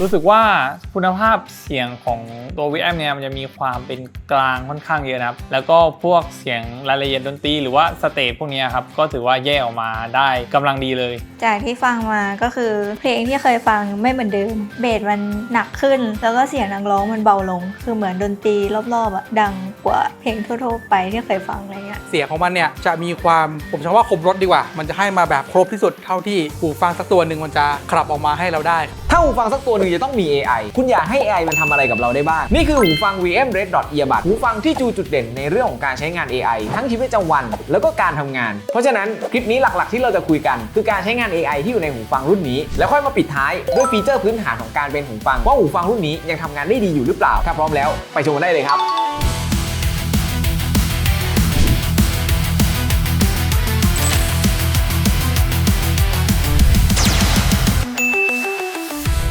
รู้สึกว่าคุณภาพเสียงของตัว VM เนี่ยมันจะมีความเป็นกลางค่อนข้างเยอะนะครับ แล้วก็พวกเสียงรายละเอียดดนตรีหรือว่าสเตจพวกนี้ครับ ก็ถือว่าแยกออกมาได้กำลังดีเลย จากที่ฟังมาก็คือเพลงที่เคยฟังไม่เหมือนเดิม เบสมันหนักขึ้น แล้วก็เสียงนักร้องมันเบาลง คือเหมือนดนตรีรอบๆอะดังกว่าเพลงทั่วๆไปที่เคยฟังอะไรเงี้ยเสียงของมันเนี่ยจะมีความผมช้คำว่าครบรถดีกว่า มันจะให้มาแบบครบที่สุดเท่าที่หูฟังสักตัวหนึ่งมันจะขับออกมาให้เราได้ ถ้าหูฟังสักตัวหนึ่งจะต้องมี AI คุณอยากให้ AI มันทำอะไรกับเราได้บ้าง นี่คือหูฟัง VM Red Dot Earbud หูฟังที่จูจุดเด่นในเรื่องของการใช้งาน AI ทั้งชีวิตประจำวัน แล้วก็การทำงาน เพราะฉะนั้นคลิปนี้หลักๆ ที่เราจะคุยกัน คือการใช้งาน AI ที่อยู่ในหูฟังรุ่นนี้ แล้วค่อยมาปิดท้ายด้วยฟีเจอร์พื้นฐานของการเป็นหูฟังว่าหูฟังรุ่นนี้ยังทำงานได้ดีอยู่หรือเปล่า ถ้าพร้อมแล้วไปชมกันได้เลยครับ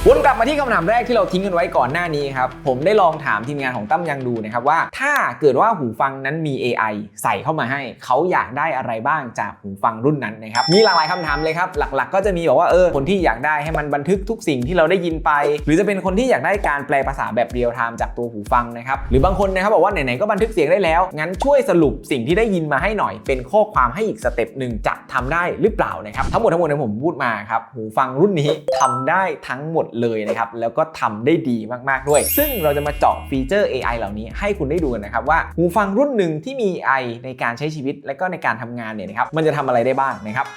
วนกลับมาที่คำถามแรกที่เราทิ้งกันไว้ก่อนหน้านี้ครับ ผมได้ลองถามทีมงานของตั้มยังดูนะครับว่า ถ้าเกิดว่าหูฟังนั้นมี AI ใส่เข้ามาให้ เขาอยากได้อะไรบ้างจากหูฟังรุ่นนั้นนะครับ มีหลากหลายคำถามเลยครับ หลัก ๆ ก็จะมีบอกว่าเออคนที่อยากได้ให้มันบันทึกทุกสิ่งที่เราได้ยินไป หรือจะเป็นคนที่อยากได้การแปลภาษาแบบเรียลไทม์จากตัวหูฟังนะครับ หรือบางคนนะครับบอกว่าไหนๆก็บันทึกเสียงได้แล้ว งั้นช่วยสรุปสิ่งที่ได้ยินมาให้หน่อย เป็นข้อความให้อีกสเต็ปหนึ่งจะ ทำได้หรือเปล่านะครับทั้งหมดทั้งหมดที่ผมพูดมาครับหูฟังรุ่นนี้ทำได้ทั้งหมดเลยนะครับแล้วก็ทำได้ดีมากๆด้วย ซึ่งเราจะมาเจาะฟีเจอร์ AI เหล่านี้ให้คุณได้ดูกันนะครับว่าหูฟังรุ่นหนึ่งที่มี AI ในการใช้ชีวิตและก็ในการทำงานเนี่ยนะครับมันจะทำอะไรได้บ้างนะครับ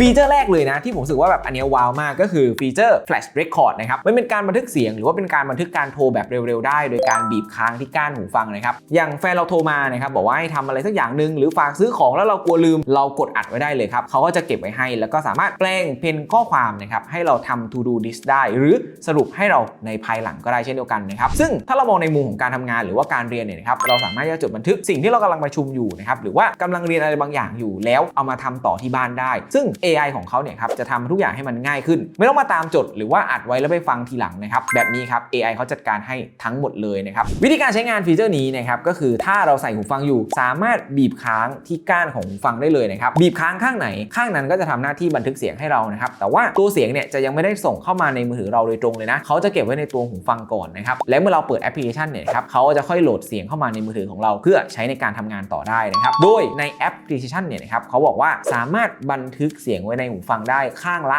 ฟีเจอร์แรกเลยนะที่ผมรู้สึกว่าแบบอันนี้ว้าวมากก็คือฟีเจอร์ Flash Record นะครับมันเป็นการบันทึกเสียงหรือว่าเป็นการบันทึกการโทรแบบเร็วๆ ได้ โดยการบีบค้างที่ก้านหูฟังนะครับอย่างแฟนเราโทรมานะครับบอกว่าให้ทำอะไรสักอย่างหนึ่งหรือฝากซื้อของแล้วเรากลัวลืมเรากดอัดไว้ได้เลยครับเขาก็จะเก็บไว้ให้ แล้วก็สามารถแปลงเป็นข้อความนะครับให้เราทำ to do list ได้ หรือสรุปให้เราในภายหลังก็ได้เช่นเดียวกันนะครับซึ่งถ้าเรามองในมุมของการทำงานหรือว่าการเรียนเนี่ยนะครับเราสามารถจะจดบันทึกสิ่งที่เรากำลังประชุมอยู่นะครับหรือว่ากำลังเรียนอะไรบางอย่างอยู่แล้วเอามาทำต่อที่บ้านได้ ซึ่ง AI ของเขาเนี่ยครับจะทำทุกอย่างให้มันง่ายขึ้น ไม่ต้องมาตามจดหรือว่าอัดไว้แล้วไปฟังทีหลังนะครับแบบนี้ครับ AI เขาจัดการให้ทั้งหมดเลยนะครับวิธีการใช้งานฟีเจอร์นี้นะครับก็คือถ้าเราใส่หูฟังอยู่ สามารถบีบค้างที่ก้านของหูฟังได้เลยนะครับบีบค้างข้างไหนข้างนั้นก็จะทำหน้าที่บันทึกเสียงให้เรานะครับแต่ว่าตัวเสียงเนี่ยจะยังไม่ได้ส่งเข้ามาในมือถือเราโดยตรงเลยนะเขาจะเก็บไว้ในตัวหูฟังก่อนนะครับและเมื่อเราเปิดแอปพลิเคชันเนี่ยครับเขาจะค่อยโหลดเสียงเข้ามาในมือถือของเรา เพื่อใช้ในการทำงานต่อได้นะครับโดยในแอปพลิเคชันเนี่ยนะครับเขาบอกว่าสามารถบันทึกเสียงไว้ในหูฟังได้ข้างละ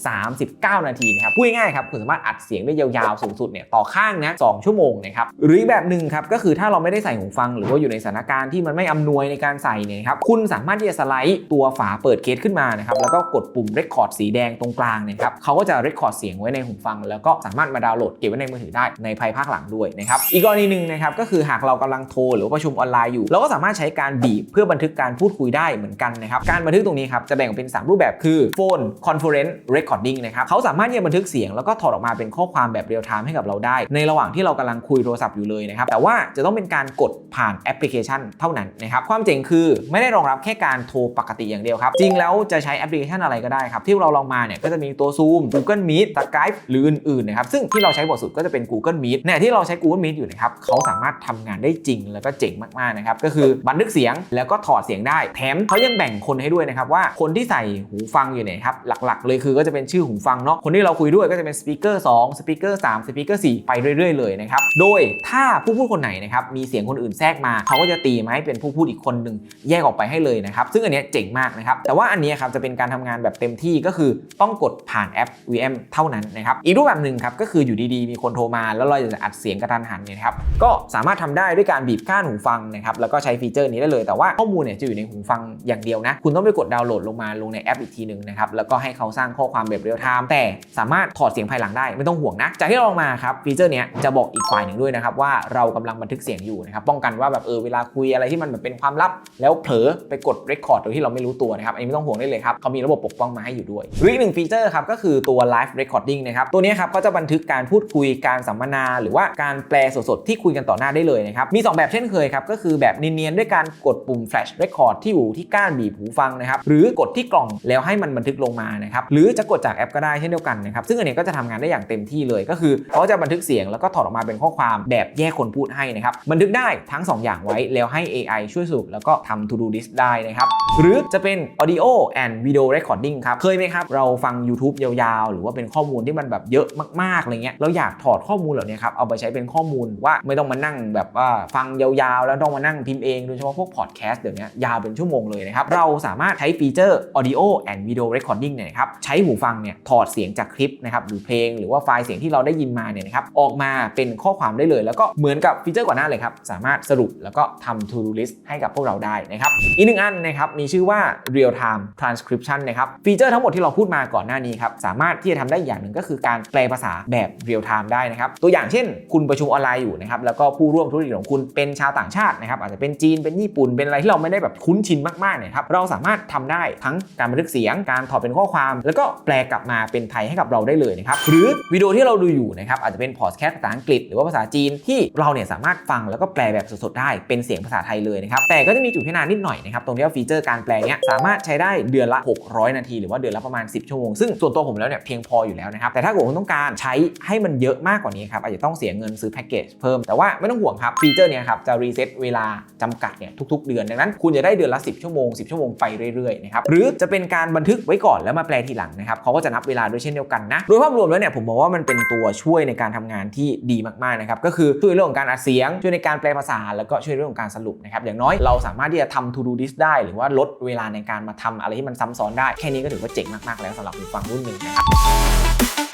139 นาทีนะครับพูดง่ายครับคุณสามารถอัดเสียงได้ยาวๆสูงสุดเนี่ยต่อข้างนะ2ชั่วโมงนะครับหรือแบบหนึ่งครับก็คือถ้าเราไม่ได้ใส่หูฟัง หรือว่าอยู่ในสถานการณ์ที่มันไม่อำนวยในการใส่เนี่ยครับคุณสามารถที่จะสไลด์ตัวฝาเปิดเคสขึ้นมานะครับแล้วก็กดปุ่ม Record สีแดงตรงกลางเนี่ยครับเขาก็จะ Record เสียงไว้ในหูฟัง แล้วก็สามารถมาดาวน์โหลดเก็บไว้ในมือถือได้ในภายภาคหลังด้วยนะครับอีกกรณีหนึ่งนะครับก็คือหากเรากำลังโทรหรือว่าประชุมออนไลน์อยู่เราก็สามารถใช้การบีบเพื่อบันทึกการพูดคุยได้เหมือนกันนะครับการบันทึกตรงนี้ครับจะแบ่งเป็น 3 รูปแบบคือ Phone Conference Recording นะครับเขาสามารถที่จะบันทึกเสียงแล้วก็ถอดออกมาเป็นข้อความแบบเรียลไทม์ให้กับเราได้ ในระหว่างที่เรากำลังคุยโทรศัพท์อยู่เลยนะครับแต่ว่าจะต้องเป็นการกดผ่านแอปพลิเคชันเท่านั้นนะครับความเจ๋งคือไม่ได้รองรับแค่การโทรปกติอย่างเดียวครับจริงแล้วจะใช้แอปพลิเคชันอะไรก็ได้ครับที่เราลองมาเนี่ยก็จะมีตัว Zoom Google Meet Skype หรืออื่นๆนะครับซึ่งที่เราใช้บ่อยสุดก็จะเป็น Google Meet เนี่ยที่เราใช้ Google Meet อยู่นะครับเขาสามารถทำงานได้จริงแล้วก็เจ๋งมากๆนะครับก็คือบันทึกเสียงแล้วก็ถอดเสียงได้แถมเขายังแบ่งคนให้ด้วยนะครับว่าคนที่ใส่หูฟังอยู่เนี่ยครับหลักๆ เลยคือก็จะเป็นชื่อหูฟังเนาะคนที่เราคุยด้วยก็จะเป็นสปีกเกอร์2สปีกเกอร์3สปีกเกอร์4ไปเรื่อยๆเลยนะครับโดยถ้าผู้พูดคนไหนนะครับมีเสียงคนอื่นแทรกมาเขาก็จะตีมาให้เป็นผู้พูดอีกคนหนึ่งแยกออกไปให้เลยนะครับซึ่งอันนี้เจ๋งมากนะครับแต่ว่าอันนี้ครับจะเป็นการทำงานแบบเต็มที่ก็คือต้องกดผ่านแอป VM เท่านั้นนะครับอีกรูปแบบหนึ่งครับก็คืออยู่ดีๆ มีคนโทรมาแล้วเราอยากจะอัดเสียงกระทันหันเนี่ยครับก็สามารถทำได้ด้วยการบีบก้านหูฟังนะครับแล้วก็ใช้ฟีเจอร์นี้ได้เลย แต่ว่าข้อมูลเนี่ยจะอยู่ในหูฟังอย่างเดียวนะคุณต้องไปกดดาวน์โหลดลงมาลงในแอปอีกทีหนึ่งนะครับแล้วก็ให้เขาสร้างข้อความแบบเรียลไทม์แต่สามารถถอดเสียงภายหลังได้ไม่ต้องห่วงนะ จากที่เราลองมาครับฟีเจอร์เนี้ยจะบอกอีกฝ่ายหนึ่งด้วยนะครับว่าเรากำลังบันทึกเสียงอยู่นะครับป้องกันว่าแบบเออเวลาคุยอะไรที่มันแบบเป็นความลับ แล้วเผลอไปกด Record โดยที่เราไม่รู้ตัวนะครับอันนี้ไม่ต้องห่วงได้เลยครับเขามีระบบปกป้องมาให้อยู่ด้วยอีกหนึ่งฟีเจอร์ครับก็คือตัว Live Recording นะครับตัวนี้ครับเขาจะบันทึกการพูดคุยการสัมมนา หรือว่าการแปลสดๆที่คุยกันต่อหน้าได้เลยนะครับมี 2 แบบเช่นเคยครับก็คือแบบเนียนๆด้วยการกดปุ่ม Flash Record ที่อยู่ที่ก้านบีบหูฟังนะครับหรือกดที่ที่กล่องแล้วให้มันบันทึกลงมานะครับหรือจะกดจากแอปก็ได้เช่นเดียวกันนะครับซึ่งอันนี้ก็จะทำงานได้อย่างเต็มที่เลยก็คือเขาจะบันทึกเสียงแล้วก็ถอดออกมาเป็นข้อความแบบแยกคนพูดให้นะครับบันทึกได้ทั้ง 2 อย่างไว้แล้วให้ AI ช่วยสรุปแล้วก็ทำ to do list ได้นะครับหรือจะเป็น audio and video recording ครับเคยไหมครับเราฟัง YouTube ยาวๆ หรือว่าเป็นข้อมูลที่มันแบบเยอะมากๆอะไรเงี้ยเราอยากถอดข้อมูลเหล่านี้ครับเอาไปใช้เป็นข้อมูลว่าไม่ต้องมานั่งแบบว่าฟังยาวๆ แล้วต้องมานั่งพิมพ์เองโดยเฉพาะพวกพอดแคสต์เดี๋ยวนี้ยาวเป็นชั่วโมงเลยนะครับเราสามารถใช้ฟีเจอร์ audio and video recording เนี่ยนะครับใช้หูฟังเนี่ยถอดเสียงจากคลิปนะครับหรือเพลงหรือว่าไฟล์เสียงที่เราได้ยินมาเนี่ยนะครับออกมาเป็นข้อความได้เลย แล้วก็เหมือนกับฟีเจอร์ก่อนหน้าเลยครับสามารถสรุปแล้วก็ทำ to do list ให้กับพวกเราได้นะครับอีกหนึ่งอันนะครับมีชื่อว่า real time transcription นะครับฟีเจอร์ทั้งหมดที่เราพูดมาก่อนหน้านี้ครับสามารถที่จะทำได้อย่างหนึ่งก็คือการแปลภาษาแบบ real time ได้นะครับตัวอย่างเช่น คุณประชุมออนไลน์อยู่นะครับแล้วก็ผู้ร่วมธุรกิจของคุณเป็นชาวต่างชาตินะครับอาจจะเป็นจีนเป็นญี่ปุ่นเป็นอะไรที่เราไม่ได้แบบคุ้นชินมากๆเนี่ยครับเราสามารถทำได้ทั้งการบันทึกเสียง การถอดเป็นข้อความ แล้วก็แปลกลับมาเป็นไทยให้กับเราได้เลยนะครับ หรือวิดีโอที่เราดูอยู่นะครับอาจจะเป็นพอดแคสต์ภาษาอังกฤษหรือว่าภาษาจีนที่เราเนี่ยสามารถฟังแล้วก็แปลแบบสดๆได้เป็นเสียงภาษาไทยเลยนะครับแต่ก็จะมีจุดพิจารณานิดหน่อยนะครับตรงที่ว่าฟีเจอร์การแปลเนี้ยสามารถใช้ได้เดือนละ 600 นาที หรือว่าเดือนละประมาณ 10 ชั่วโมง ซึ่งส่วนตัวผมแล้วเนี่ยเพียงพออยู่แล้วนะครับแต่ถ้าเกิดคุณต้องการใช้ให้มันเยอะมากกว่านี้ครับอาจจะต้องเสียเงินซื้อแพ็กเกจเพิ่มแต่ว่าไม่ต้องห่วงครับฟีเจอร์เนี้ยครับจะรีเซ็ตเวลาจำกัดเนี่ยทุกๆ เดือนดังนั้นคุณจะได้เดือนละ 10 ชั่วโมง 10 ชั่วโมงไปเรื่อยๆนะครับหรือจะเป็นการบันทึกไว้ก่อนแล้วมาแปลทีหลังนะครับเขาก็จะนับเวลาด้วยเช่นเดียวกันนะโดยภาพรวมแล้วเนี่ยผมมองว่ามันเป็นตัวช่วยในการทำงานที่ดีมากๆนะครับก็คือช่วยเรื่องของการอัดเสียง ช่วยในการแปลภาษา แล้วก็ช่วยเรื่องของการสรุปนะครับอย่างน้อยเราสามารถที่จะทำ to do list ได้ หรือว่าลดเวลาในการมาทำอะไรที่มันซ้ำซ้อนได้แค่นี้ก็ถือว่าเจ๋งมากๆแล้วสำหรับหูฟังรุ่นหนึ่งนะครับ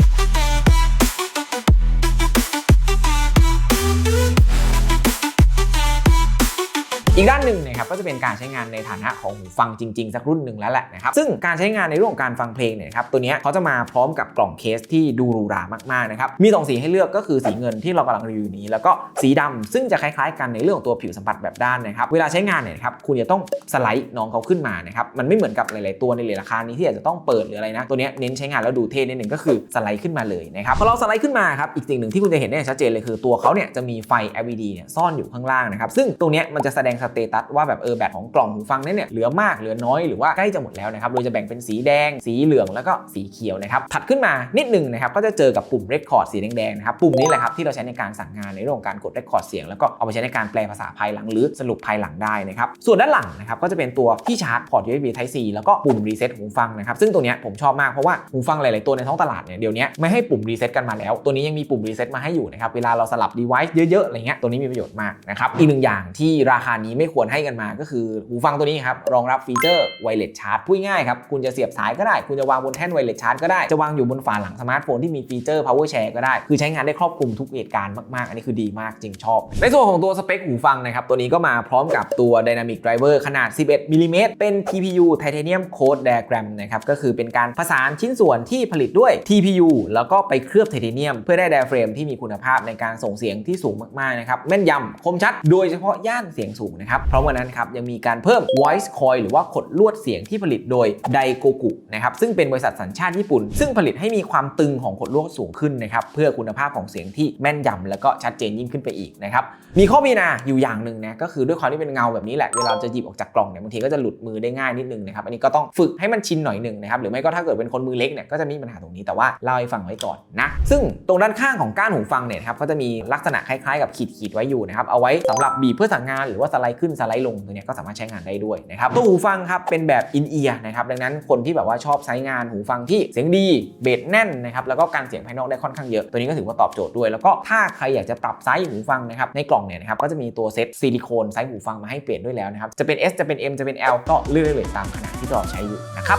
อีกด้านหนึ่งนะครับก็จะเป็นการใช้งานในฐานะของหูฟังจริงๆ สักรุ่นหนึ่งแล้วแหละนะครับซึ่งการใช้งานในเรื่องของการฟังเพลงเนี่ยครับตัวนี้เขาจะมาพร้อมกับกล่องเคสที่ดูหรูหรามากๆนะครับมีสองสีให้เลือกก็คือสีเงินที่เรากำลังรีวิวนี้ แล้วก็สีดำซึ่งจะคล้ายๆ กันในเรื่องของตัวผิวสัมผัสแบบด้านนะครับเวลาใช้งานเนี่ยครับคุณจะต้องสไลด์น้องเขาขึ้นมานะครับมันไม่เหมือนกับหลายๆตัวในเลทราคานี้ที่อาจจะต้องเปิดหรืออะไรนะตัวนี้เน้นใช้งานแล้วดูเท่นิดหนึ่งก็คือสไลด์ขึ้นมาเลยนะครับพอเราสไลด์ขึ้นมาครับอีกสิ่งหนึ่งที่คุณจะเห็นได้ชัดเจนเลยคือตัวเขาเนี่ยจะมีไฟ LED เนี่ยซ่อนอยู่ข้างล่างนะครับซึ่งตรงนี้มันจะแสดงสเตตัสว่าแบบเออแบตของกล่องหูฟังนั้นเนี่ยเหลือมากเหลือน้อยหรือว่าใกล้จะหมดแล้วนะครับโดยจะแบ่งเป็นสีแดง สีเหลืองแล้วก็สีเขียวนะครับถัดขึ้นมานิดหนึงนะครับก็จะเจอกับปุ่ม Record สีแดงๆนะครับปุ่มนี้แหละครับที่เราใช้ในการสั่งงานในเรื่องของการกด Record เสียงแล้วก็เอาไปใช้ในการแปลภาษาภายหลังหรือสรุปภายหลังได้นะครับส่วนด้านหลังนะครับก็จะเป็นตัวที่ชาร์จพอร์ต USB Type C แล้วก็ปุ่ม Reset หูฟังนะครับซึ่งตัวเนี้ยผมชอบมากเพราะว่าหูฟังหลายๆตัวในท้องตลาดเนี่ยเดี๋ยวนี้ไม่ให้ปุ่ม Reset กันมาแล้ว ตัวนี้ยังมีปุ่ม Reset มาให้อยู่นะครับเวลาเราสลับ device เยอะๆอะไรเงี้ยตัวนี้มีประโยชน์มากนะครับอีกหนึ่งอย่างที่ราคานี้ไม่ควรให้กันมาก็คือหูฟังตัวนี้ครับรองรับฟีเจอร์ Wireless Charge พูดง่ายครับคุณจะเสียบสายก็ได้ คุณจะวางบนแท่น Wireless Charge ก็ได้จะวางอยู่บนฝาหลังสมาร์ทโฟนที่มีฟีเจอร์ Power Share ก็ได้ คือใช้งานได้ครอบคลุมทุกเหตุการณ์มากๆ อันนี้คือดีมากจริงชอบ ในส่วนของตัวสเปคหูฟังนะครับตัวนี้ก็มาพร้อมกับตัว Dynamic Driver ขนาด 11มิลลิเมตรเป็น TPU Titanium Code Diagram นะครับก็คือเป็นการผสานชิ้นส่วนที่ผลิตด้วย TPU แล้วก็ไปเคลือบไทเทเนียม เพื่อได้ไดเฟรมที่มีคุณภาพในการส่งเสียงที่สูงมากๆนะครับแม่นยำคมชัด โดยเฉพาะย่านเสียงสูงนะครับพร้อมกันนั้นครับยังมีการเพิ่ม voice coil หรือว่าขดลวดเสียงที่ผลิตโดยไดโกกุนะครับซึ่งเป็นบริษัทสัญชาติญี่ปุ่น ซึ่งผลิตให้มีความตึงของขดลวดสูงขึ้นนะครับเพื่อคุณภาพของเสียงที่แม่นยำแล้วก็ชัดเจนยิ่งขึ้นไปอีกนะครับมีข้อพิจารณาอยู่อย่างหนึ่งนะก็คือด้วยความที่เป็นเงาแบบนี้แหละเวลาจะหยิบออกจากกล่องเนี่ยบางทีก็จะหลุดมือได้ง่ายนิดนึงนะครับอันนี้ก็ต้องฝึกให้มันชินหน่อยหนึ่งนะครับหรือไม่ก็ถ้าเกิดเป็นคนมือเล็กเนี่ยก็จะมีปัญหาตรงนี้แต่ว่าเล่าให้ฟังไว้ก่อนนะซึ่งตรงด้านข้างของก้านหูฟังเนี่ยครับก็จะมีลักษณะคล้ายๆ กับขีดๆไว้อยู่นะครับเอาไว้สำหรับบีบเพื่อสั่งงานหรือว่าสไลดขึ้นสไลด์ลงตัวเนี้ยก็สามารถใช้งานได้ด้วยนะครับตัวหูฟังครับเป็นแบบอินเอียร์นะครับดังนั้นคนที่แบบว่าชอบใช้งานหูฟังที่เสียงดีเบสแน่นนะครับแล้วก็การเสียงภายนอกได้ค่อนข้างเยอะ ตัวนี้ก็ถือว่าตอบโจทย์ด้วย แล้วก็ถ้าใครอยากจะปรับไซส์หูฟังนะครับในกล่องเนี่ยนะครับก็จะมีตัวเซ็ตซิลิโคนไซส์หูฟังมาให้เปลี่ยนด้วยแล้วนะครับจะเป็น S จะเป็น M จะเป็น L ก็เลือกได้เลยตามขนาดที่เราใช้อยู่นะครับ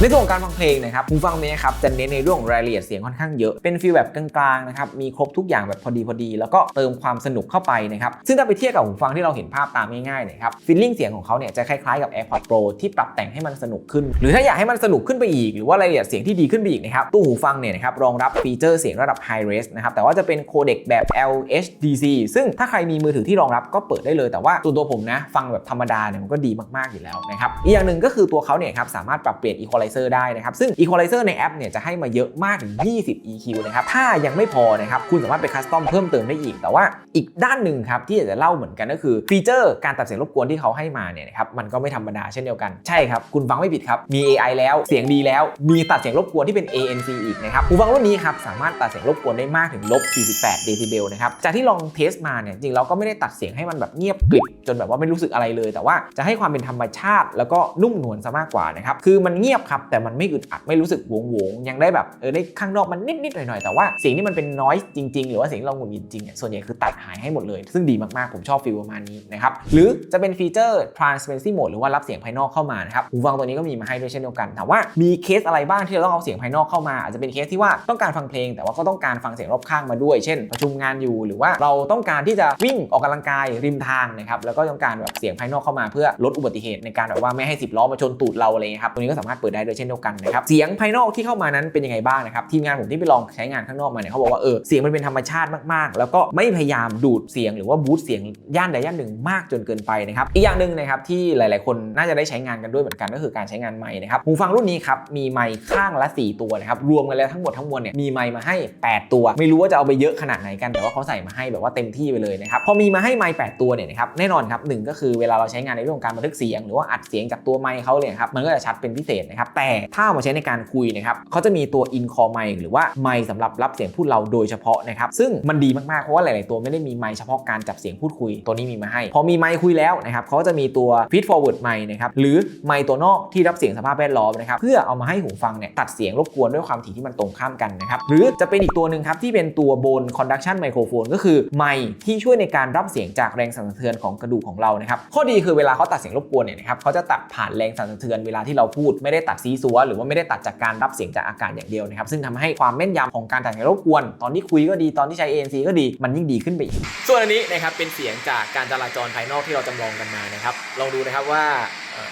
ในส่วนของการฟังเพลงนะครับหูฟังนี้ครับจะเน้นในเรื่องของรายละเอียดเสียงค่อนข้างเยอะ เป็นฟีลแบบกลางๆนะครับมีครบทุกอย่างแบบพอดีพอดี แล้วก็เติมความสนุกเข้าไปนะครับซึ่งถ้าไปเทียบกับหูฟังที่เราเห็นภาพตามง่ายๆนี่ยครับฟีลลิ่งเสียงของเขาเนี่ยจะคล้ายๆกับ AirPods Pro ที่ปรับแต่งให้มันสนุกขึ้น หรือถ้าอยากให้มันสนุกขึ้นไปอีก หรือว่ารายละเอียดเสียงที่ดีขึ้นไปอีกนะครับตู้หูฟังเนี่ยนะครับรองรับฟีเจอร์เสียงระดับ High Res นะครับแต่ว่าจะเป็นโคเด็กแบบ LHDC ซึ่งถ้าใครมีมือถือที่รองรับก็เปิดได้เลยแต่ว่าส่วนตัวผมนะฟังแบบธรรมดาเนี่ยมันก็ดีมากๆอยู่แล้วนะครับอีกอย่างหนึ่งก็คือตัวเขาเนี่ยครับสามารถปรับเปลี่ยน Equalizer Equalizer ได้นะครับ ซึ่ง Equalizer ในแอปเนี่ยจะให้มาเยอะมากถึง 20 EQ นะครับ ถ้ายังไม่พอนะครับ คุณสามารถไปคัสตอมเพิ่มเติมได้อีก แต่ว่าอีกด้านหนึ่งครับที่อยากจะเล่าเหมือนกันก็คือฟีเจอร์การตัดเสียงรบกวนที่เขาให้มาเนี่ยนะครับมันก็ไม่ธรรมดาเช่นเดียวกัน ใช่ครับ คุณฟังไม่ผิดครับ มี AI แล้ว เสียงดีแล้ว มีตัดเสียงรบกวนที่เป็น ANC อีกนะครับหูฟังรุ่นนี้ครับสามารถตัดเสียงรบกวนได้มากถึงลบ 48 เดซิเบลนะครับ จากที่ลองเทสมาเนี่ยจริงเราก็ไม่ได้ตัดเสียงให้มันแบบเงียบกริบจนแบบว่าไม่รู้สึกอะไรเลย แต่ว่าจะให้ความเป็นธรรมชาติ แล้วก็นุ่มนวลซะมากกว่านะครับคือมันเงียบครับแต่มันไม่อึดอัดไม่รู้สึกวงวงยังได้แบบเออได้ข้างนอกมันนิดๆหน่อยๆแต่ว่าเสียงที่มันเป็นน้อยจริง ๆ หรือว่าเสียงที่เราหงุดหงิดจริงเนี่ยส่วนใหญ่คือตัดหายให้หมดเลย ซึ่งดีมากๆผมชอบฟีลประมาณนี้นะครับหรือจะเป็นฟีเจอร์ transparency mode หรือว่ารับเสียงภายนอกเข้ามานะครับหูฟังตัวนี้ก็มีมาให้ด้วยเช่นเดียวกันถามว่ามีเคสอะไรบ้างที่เราต้องเอาเสียงภายนอกเข้ามา อาจจะเป็นเคสที่ว่าต้องการฟังเพลง แต่ว่าก็ต้องการฟังเสียงรอบข้างมาด้วย เช่น ประชุมงานอยู่หรือว่าเราต้องการที่จะวิ่งออกกำลังกายริมทางนะครับแล้วก็ต้องการแบบเสียงภายนอกเข้ามาเพื่อลดอุบัติเหตุในการแบบว่าไม่ให้10ล้อมาชนตูดเราอะไรเงี้ยครับตัวนี้ก็สามารถเปิดได้ด้วยเช่นเดียวกันนะครับเสียงภายนอกที่เข้ามานั้นเป็นยังไงบ้างนะครับทีมงานผมที่ไปลองใช้งานข้างนอกมาเนี่ยเขาบอกว่าเออเสียงมันเป็นธรรมชาติมากๆ แล้วก็ไม่พยายามดูดเสียงหรือว่าบูสต์เสียงย่านใดย่านหนึ่งมากจนเกินไปนะครับอีกอย่างหนึ่งนะครับที่หลาย ๆ คนน่าจะได้ใช้งานกันด้วยเหมือนกันก็คือการใช้งานไมค์นะครับหูฟังรุ่นนี้ครับมีไมค์ข้างละ 4 ตัวนะครับรวมกันแล้วทั้งหมดทั้งมวลเนี่ยมีไมค์มาให้ 8 ตัว ไม่รู้ว่าจะเอาไปเยอะขนาดไหนกันแต่ว่าเขาใส่มาให้แบบว่าเต็มที่ไปเลยนะครับพอมีมาให้ไมค์8ตัวเนี่ยนะครับแน่นอนครับหนึ่งก็คือเวลาเราใช้งานในเรื่องของการบันทึกเสียง หรือว่าอัดเสียงจากตัวไมค์เขาเนี่ยครับมันก็จะชัดเป็นพิเศษนะครับแต่ถ้ามาใช้ในการคุยนะครับเขาจะมีตัว in core mic หรือว่าไมค์สำหรับรับเสียงพูดเราโดยเฉพาะนะครับซึ่งมันดีมากๆเพราะว่าหลาย ๆ ตัวไม่ได้มีไมค์เฉพาะการจับเสียงพูดคุยตัวนี้มีมาให้ พอมีไมค์คุยแล้วนะครับเขาจะมีตัว feed forward mic นะครับหรือไมค์ตัวนอกที่รับเสียงสภาพแวดล้อมนะครับเพื่อเอามาให้หูฟังเนี่ยตัดเสียงรบกวนด้วยความถี่ที่มันตรงข้ามกันนะครับหรือจะเป็นอีกตัวหนึ่งครับที่เป็นตัวบน conduction microphone ก็คือไมค์ที่ช่วยในการรับเสียงจากแรงสั่นสะเทือนของกระดูกของเรานะครับข้อดีคือเวลาเขาตัดเสียงรบกวนเนี่ยนะครับเขาจะตัดผ่านแรงสั่นสะเทือนเวลาที่เราพูดไม่ได้ตัดซีซัวหรือว่าไม่ได้ตัดจากการรับเสียงจากอากาศอย่างเดียวนะครับซึ่งทำให้ความแม่นยำของการตัดเสียงรบกวน ตอนที่คุยก็ดีตอนที่ใช้ ANC ก็ดีมันยิ่งดีขึ้นไปอีก ส่วนอันนี้นะครับเป็นเสียงจากการจราจรภายนอกที่เราจำลองกันมานะครับลองดูนะครับว่าเอ่อ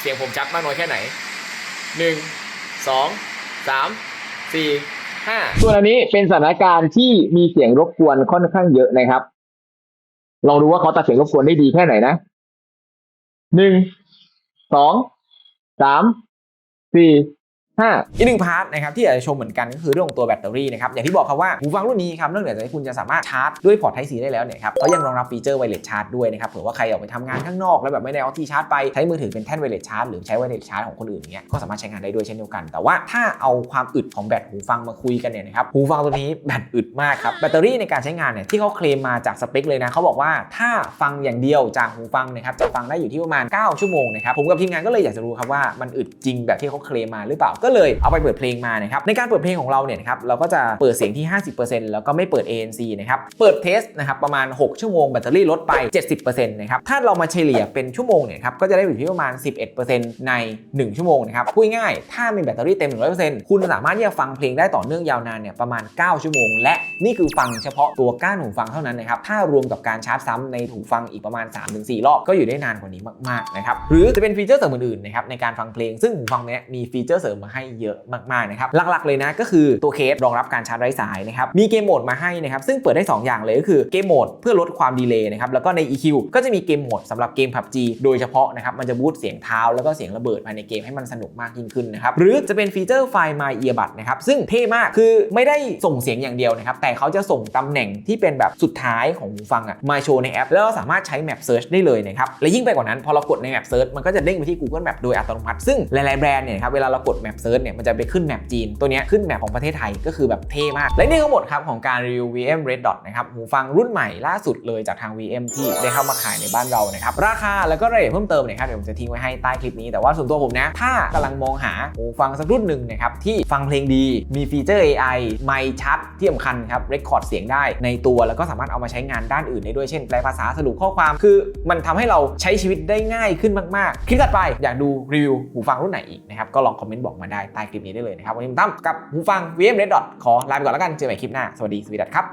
เสียงผมชัดมากน้อยแค่ไหน 1 2 3 4 5 ส่วนอันนี้เป็นสถานการณ์ที่มีเสียงรบกวนค่อนข้างเยอะนะครับ ลองดูว่าเขาตัดเสียงรบกวนได้ดีแค่ไหนนะหนึ่งสองสาม 对。 อีกหนึ่งพาร์ทนะครับที่อยากจะชมเหมือนกันก็คือเรื่องของตัวแบตเตอรี่นะครับอย่างที่บอกครับว่าหูฟังรุ่นนี้ครับนอกจาที่คุณจะสามารถชาร์จด้วยพอร์ต Type C ได้แล้วเนี่ยครับเขายังรองรับฟีเจอร์ไวเลสชาร์จด้วยนะครับเผื่อว่าใครออกไปทำงานข้างนอกแล้วแบบไม่ได้เอาที่ชาร์จไปใช้มือถือเป็นแท่นไวเลสชาร์จหรือใช้ไวเลสชาร์จของคนอื่นเนี้ยก็สามารถใช้งานได้ด้วยเช่นเดียวกัน แต่ว่าถ้าเอาความอึดของแบตหูฟังมาคุยกันเนี่ยนะครับหูฟังตัวนี้แบตอึดมากครับแบตเตอรี่ในการใช้งานเนี่ยที่เขาเคลมมาจากสเปคเลยนะเขาบอกว่าถ้าฟังอย่างเดียวจากหูฟังนะครับจะฟังได้อยู่ที่ประมาณ 9 ชั่วโมงนะครับผมกับทีมงานก็เลยอยากจะรู้ครับว่ามันอึดจริงแบบที่เขาเคลมมาหรือเปล่าก็็เลยเอาไปเปิดเพลงมานะครับในการเปิดเพลงของเราเนี่ยนะครับเราก็จะเปิดเสียงที่ 50%แล้วก็ไม่เปิด ANC นะครับเปิดเทสนะครับประมาณ 6 ชั่วโมงแบตเตอรี่ลดไป 70%นะครับถ้าเรามาเฉลี่ยเป็นชั่วโมงเนี่ยครับก็จะได้อยู่ที่ประมาณ 11%ใน 1 ชั่วโมงนะครับพูดง่ายถ้ามีแบตเตอรี่เต็ม 100%คุณสามารถที่จะฟังเพลงได้ต่อเนื่องยาวนานเนี่ยประมาณ 9 ชั่วโมง และนี่คือฟังเฉพาะตัวก้านหูฟังเท่านั้นนะครับถ้ารวมกับการชาร์จซ้ำในหูฟังอีกประมาณ 3-4 รอบก็อยู่ได้นานกว่านี้มากๆนะครับหรือจะเป็นฟีเจอร์เสริมอื่นๆนะครับในการฟังเพลงซึ่งหูฟังเนี้ยมีฟีเจอร์เสริมมาให้เยอะมากๆนะครับหลักๆเลยนะก็คือตัวเคสรองรับการชาร์จไร้สายนะครับมีเกมโหมดมาให้นะครับซึ่งเปิดได้ 2 อย่างเลยก็คือเกมโหมดเพื่อลดความดีเลย์นะครับแล้วก็ใน EQ ก็จะมีเกมโหมดสำหรับเกม PUBG โดยเฉพาะนะครับมันจะบูตเสียงเท้าแล้วก็เสียงระเบิดภายในเกมให้มันสนุกมากยิ่งขึ้นนะครับหรือจะเป็นฟีเจอร์ไฟล์ My Earbud นะครับซึ่งเท่มากคือไม่ได้ส่งเสียงอย่างเดียวนะครับแต่เขาจะส่งตำแหน่งที่เป็นแบบสุดท้ายของหูฟังอะมาโชว์ในแอป แล้วเราสามารถใช้ Map Search ได้เลยนะครับและยิ่งไปกว่านั้นพอเรากดใน Map Search มันก็จะเด้งไปที่ Google Map โดยอัตโนมัติซึ่งหลายๆแบรนด์เนี่ยครับเวลาเรากด Map Search เนี่ยมันจะไปขึ้นแมปจีน ตัวนี้ขึ้นแมปของประเทศไทยก็คือแบบเท่มาก และนี่ทั้งหมดครับของการรีวิว VM Red Dot นะครับหูฟังรุ่นใหม่ล่าสุดเลยจากทาง VM ที่ได้เข้ามาขายในบ้านเรานะครับราคาแล้วก็รายละเอียดเพิ่มเติมเนยครับเดี๋ยวผมจะทิ้งไว้ให้ใต้คลิปนี้แต่ว่าส่วนตัวผมนะถ้ากำลังมองหาหูฟังสักรุ่นหนึ่งนะครับที่ฟังเพลงดีมีฟีเจอร์ AI ไมค์ชัดที่สำคัญครับเรคคอร์ดเสียงได้ในตัวแล้วก็สามารถเอามาใช้งานด้านอื่นได้ด้วยเช่นแปลภาษาสรุปข้อความคือ มันทำให้เราใช้ชีวิตได้ง่ายขึ้นมากๆคลิปถัดไปอยากดูรีวิวหูฟังรุ่นไหนอีกนะครับก็ลองคอมเมนต์บอกมาได้ใต้คลิปนี้ได้เลยนะครับ วันนี้ผมตั้มกับหูฟัง VM Red Dot ขอลาไปก่อนแล้วกัน เจอกันใหม่คลิปหน้า สวัสดี สวีดัตครับ